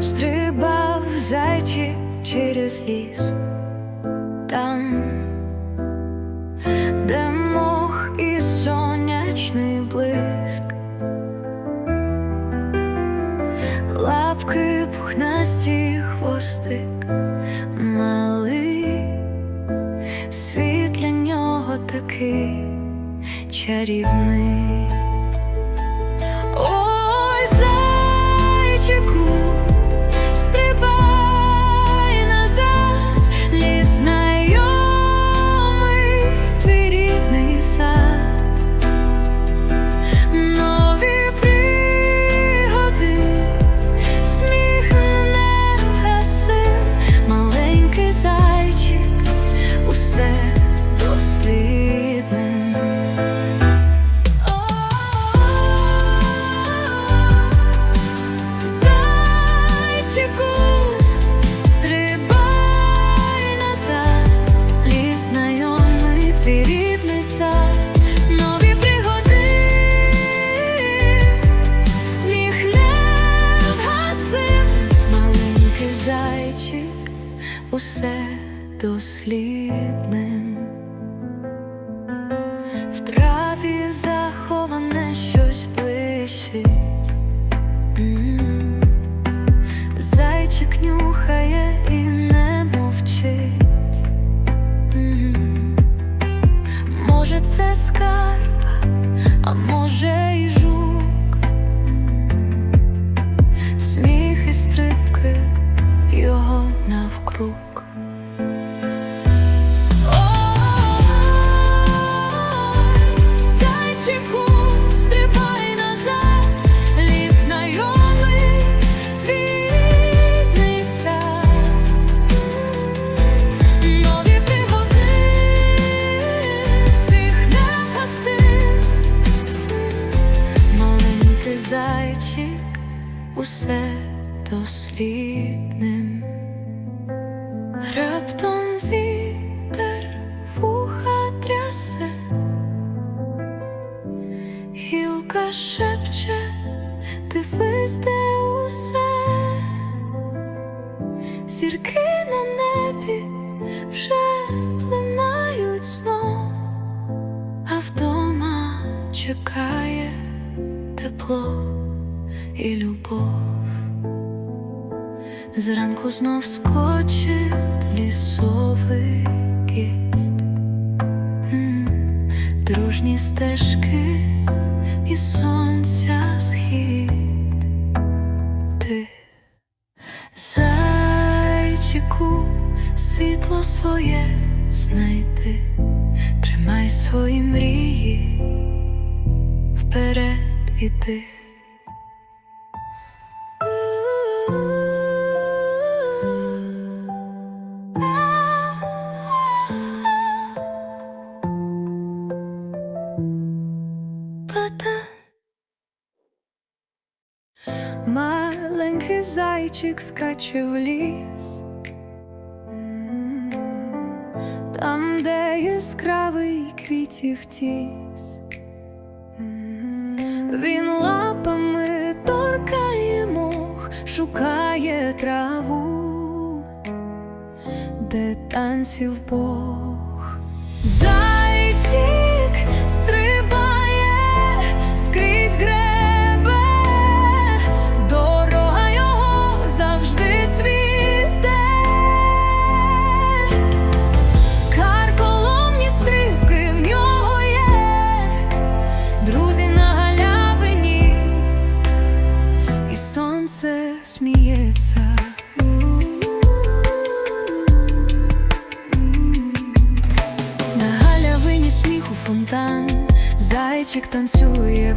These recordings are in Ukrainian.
стрибав зайчик через ліс. Там, де мох і сонячний блиск, лапки пухнасті хвостик малий, світ для нього такий чарівний. Це скарб, а може і жук. Сміх і стрибки шепче, дивись, де усе, зірки на небі вже плимають знов, а вдома чекає тепло і любов. Зранку знов скочить лісовий кість, дружні стежки іди. Маленький зайчик скаче в ліс, М, там, де яскравий квітів тіс. Він лапами торкає мох, шукає траву, де танців Бог. Зайчик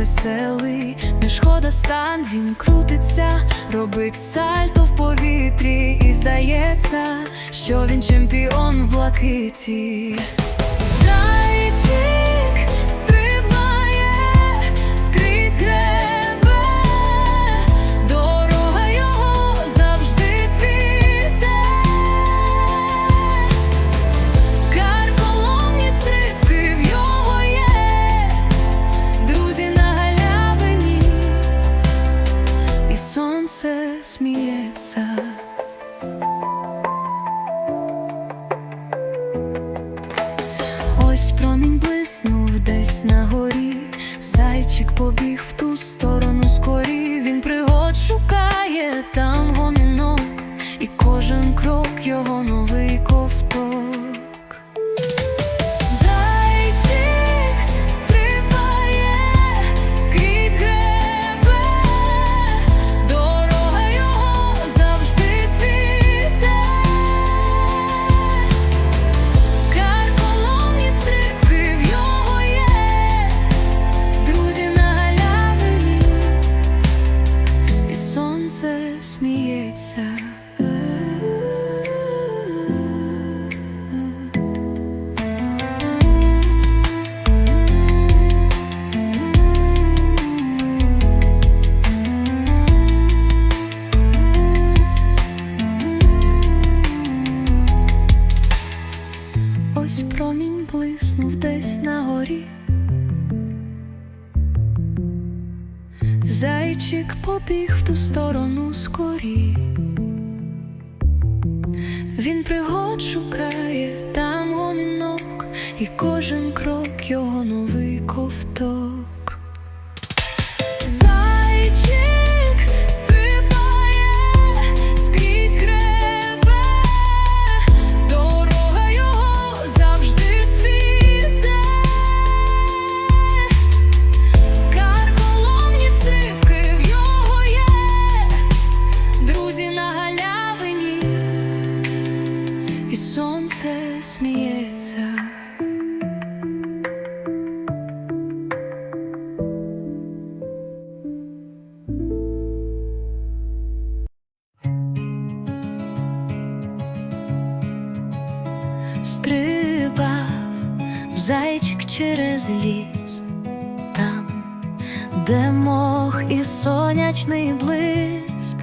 веселий, не шкода стан, він крутиться, робить сальто в повітрі, і здається, що він чемпіон в блакиті. Кожен крок його новий ковток. Ось промінь блиснув десь на горі. Зайчик побіг в ту сторону скорі. Він пригод шукає там гомінок, і кожен крок його новий ковток. Через ліс, там, де мох і сонячний блиск,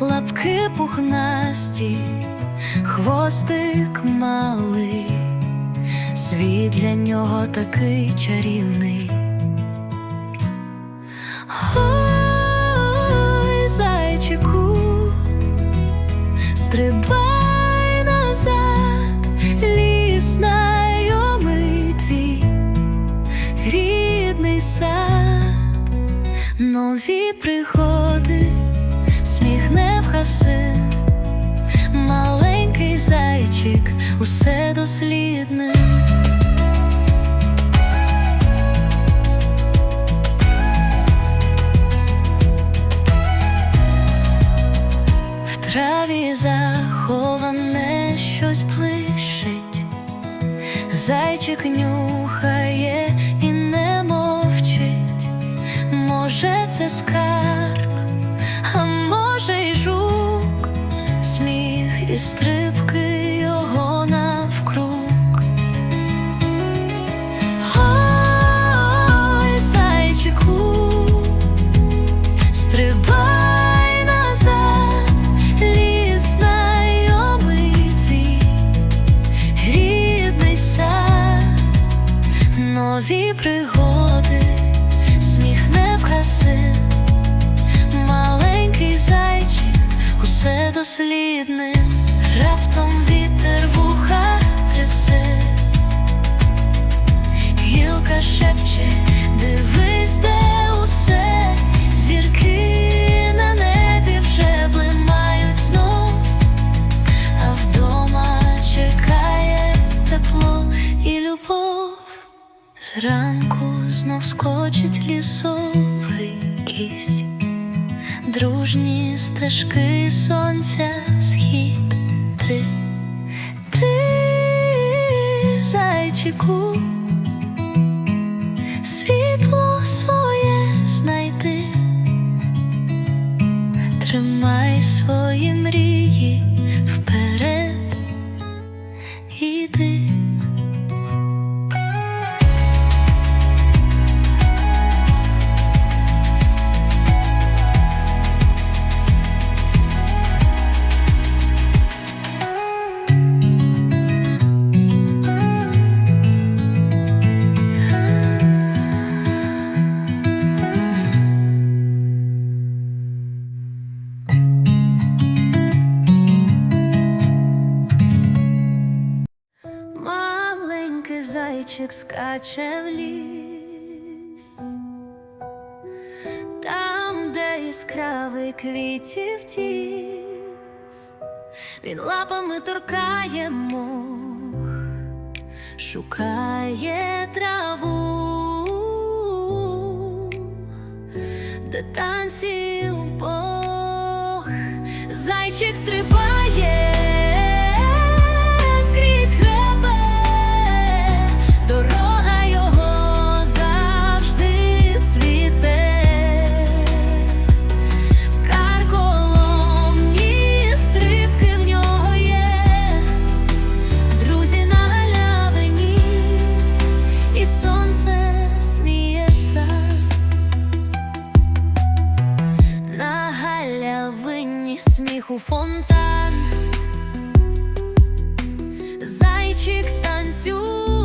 лапки пухнасті, хвостик малий, світ для нього такий чарівний. Ой, зайчику, стрибай нові пригоди, сміх не вгасив, маленький зайчик, усе дослідне. В траві заховане щось блищить, зайчик нюхає Може, це скарб, а може й жук, сміх і стрибки усе дослідним, раптом вітер вуха трясе. Гілка шепче, дивись, де зайчику світло плаче в ліс, там, де іскравий квітів тіс, він лапами торкає мох, шукає траву, де танців Бог, зайчик стрибає. сміху фонтан, зайчик танцює.